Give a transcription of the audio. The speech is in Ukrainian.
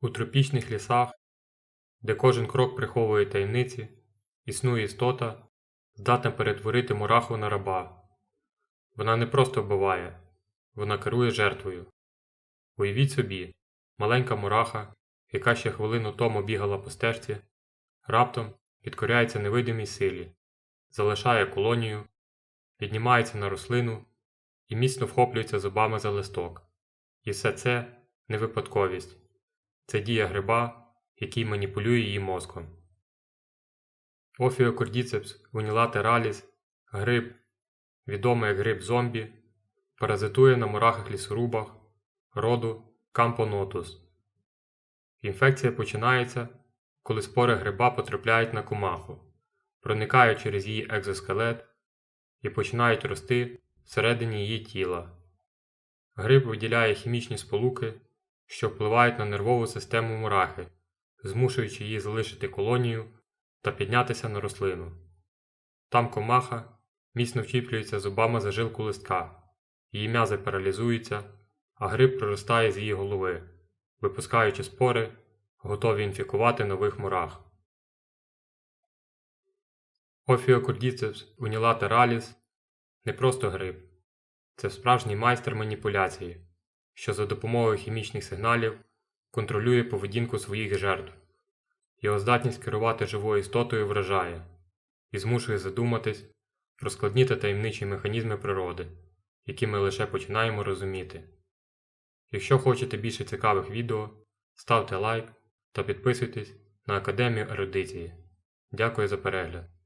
У тропічних лісах, де кожен крок приховує таємниці, існує істота, здатна перетворити мураху на раба. Вона не просто вбиває, вона керує жертвою. Уявіть собі, маленька мураха, яка ще хвилину тому бігала по стежці, раптом підкоряється невидимій силі, залишає колонію, піднімається на рослину і міцно вхоплюється зубами за листок. І все це не випадковість. Це дія гриба, який маніпулює її мозком. Офіокордіцепс унілатераліс, гриб, відомий як гриб зомбі, паразитує на мурахах лісорубах роду Кампонотус. Інфекція починається, коли спори гриба потрапляють на комаху, проникають через її екзоскелет і починають рости всередині її тіла. Гриб виділяє хімічні сполуки, що впливають на нервову систему мурахи, змушуючи її залишити колонію та піднятися на рослину. Там комаха міцно вчіплюється зубами за жилку листка, її м'язи паралізуються, а гриб проростає з її голови, випускаючи спори, готові інфікувати нових мурах. Офіокордіцепс унілатераліс не просто гриб, це справжній майстер маніпуляції, що за допомогою хімічних сигналів контролює поведінку своїх жертв. Його здатність керувати живою істотою вражає і змушує задуматись про складні та таємничі механізми природи, які ми лише починаємо розуміти. Якщо хочете більше цікавих відео, ставте лайк та підписуйтесь на Академію ерудиції. Дякую за перегляд!